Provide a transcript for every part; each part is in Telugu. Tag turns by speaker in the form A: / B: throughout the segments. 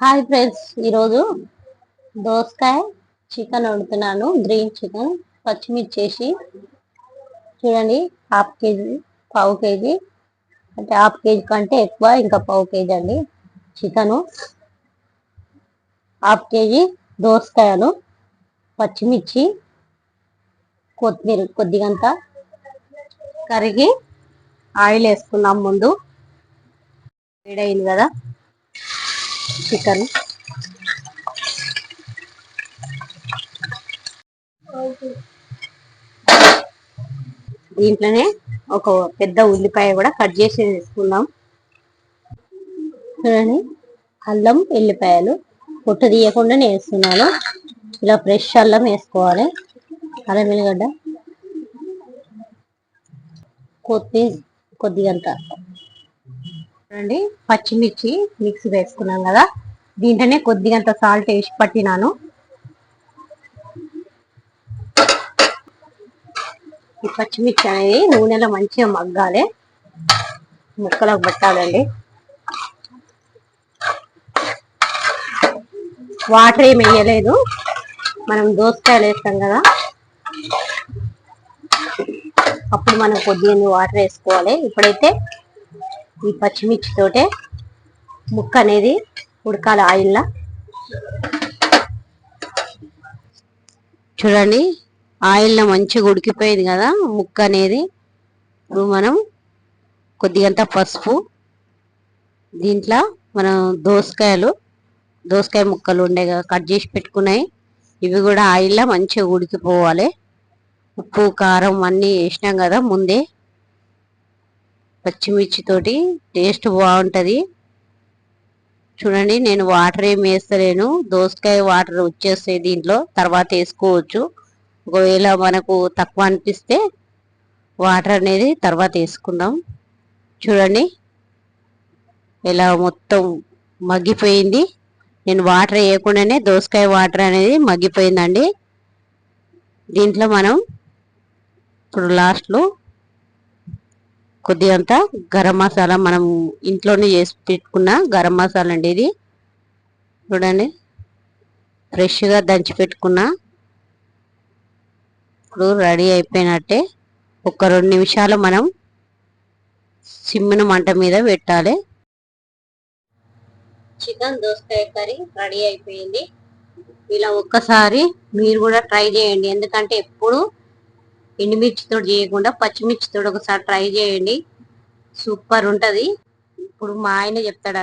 A: హాయ్ ఫ్రెండ్స్ ఈరోజు దోసకాయ చికెన్ వండుతున్నాను. గ్రీన్ చికెన్ పచ్చిమిర్చి వేసి చూడండి హాఫ్ కేజీ పావు కేజీ. అంటే హాఫ్ కేజీ కంటే ఎక్కువ ఇంకా పావు కేజీ అండి చికెను. హాఫ్ కేజీ దోసకాయలు పచ్చిమిర్చి కొత్తిమీర కొద్దిగంత కరిగి ఆయిల్ వేసుకున్నాం ముందు. వేడైంది కదా. చికెన్. దీంట్లోనే ఒక పెద్ద ఉల్లిపాయ కూడా కట్ చేసి వేసుకుందాం చూడండి అల్లం ఎల్లిపాయలు పొట్టు తీయకుండా వేస్తున్నాను. ఇలా ఫ్రెష్ అల్లం వేసుకోవాలి. అల్లం ఎల్లిగడ్డ కొత్తిమీర కొద్దిగంత. చూడండి పచ్చిమిర్చి మిక్సీ వేసుకున్నాం కదా. దీంట్లోనే కొద్దిగంత సాల్ట్ వేసి పట్టినాను. ఈ పచ్చిమిర్చి అనేది నూనెలో మంచిగా మగ్గాలి. ముక్కలకు పట్టాలండి. వాటర్ ఏమి వేయలేదు. మనం దోసకాయలు వేస్తాం కదా. అప్పుడు మనం కొద్దిగా వాటర్ వేసుకోవాలి. ఇప్పుడైతే ఈ పచ్చిమిర్చితోటే ముక్క అనేది ఉడకాలి ఆయిల్లా. చూడండి ఆయిల్లో మంచిగా ఉడికిపోయింది కదా ముక్క అనేది ఇప్పుడు మనం కొద్దిగంత పసుపు దీంట్లో మనం దోసకాయలు దోసకాయ ముక్కలు ఉండే కదా కట్ చేసి పెట్టుకున్నాయి. ఇవి కూడా ఆయిల్లో మంచిగా ఉడికిపోవాలి. ఉప్పు కారం అన్నీ వేసినాం కదా ముందే. పచ్చిమిర్చి తోటి టేస్ట్ బాగుంటుంది. చూడండి నేను వాటర్ ఏమి వేస్తలేను. దోసకాయ వాటర్ వచ్చేస్తాయి దీంట్లో తర్వాత వేసుకోవచ్చు. ఒకవేళ మనకు తక్కువ అనిపిస్తే వాటర్ అనేది తర్వాత వేసుకుందాం. చూడండి ఇలా మొత్తం మగ్గిపోయింది. నేను వాటర్ వేయకుండానే దోసకాయ వాటర్ అనేది మగ్గిపోయిందండి. దీంట్లో మనం ఇప్పుడు లాస్ట్లో కొద్దిగంత గరం మసాలా మనం ఇంట్లోనే చేసి పెట్టుకున్న గరం మసాలా అండి ఇది. చూడండి. ఫ్రెష్గా దంచి పెట్టుకున్న. ఇప్పుడు రెడీ అయిపోయినట్టే ఒక రెండు నిమిషాలు మనం సిమ్మిన మంట మీద పెట్టాలి. చికెన్ దోసకాయ కర్రీ రెడీ అయిపోయింది. ఇలా ఒక్కసారి మీరు కూడా ట్రై చేయండి. ఎందుకంటే ఎప్పుడు ఎండుమిర్చితో చేయకుండా పచ్చిమిర్చితో ఒకసారి ట్రై చేయండి. సూపర్ ఉంటది. ఇప్పుడు మా ఆయన చెప్తాడు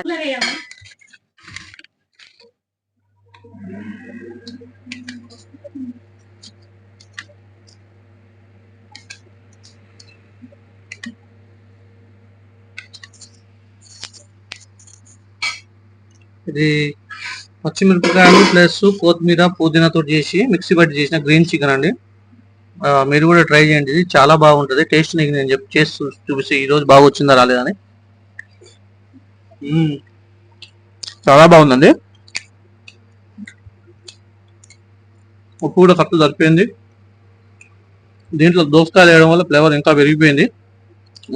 B: ఇది పచ్చిమిరపకాయలు ప్లస్ కొత్తిమీర పుదీనాతో చేసి మిక్సీ పట్టి చేసిన గ్రీన్ చికెన్ అండి. మీరు కూడా ట్రై చేయండి. ఇది చాలా బాగుంటది. టేస్ట్ నీకు నేను చెప్పి చేసి చూపిస్తే ఈ రోజు బాగా వచ్చిందా రాలేదని. చాలా బాగుందండి. ఉప్పు కూడా కరెక్ట్ సరిపోయింది. దీంట్లో దోసకాయలు వేయడం వల్ల ఫ్లేవర్ ఇంకా పెరిగిపోయింది.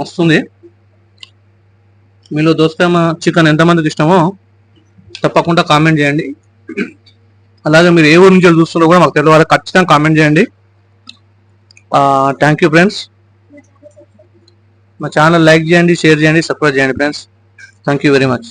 B: వస్తుంది మీలో దోసకాయ చికెన్ ఎంతమందికి ఇష్టమో తప్పకుండా కామెంట్ చేయండి. అలాగే మీరు ఏ ఊరు నుంచి చూస్తున్నారో కూడా మాకు తెలియాలి ఖచ్చితంగా కామెంట్ చేయండి. థ్యాంక్ యూ ఫ్రెండ్స్ మా ఛానల్ లైక్ చేయండి షేర్ చేయండి సబ్స్క్రైబ్ చేయండి friends thank you very much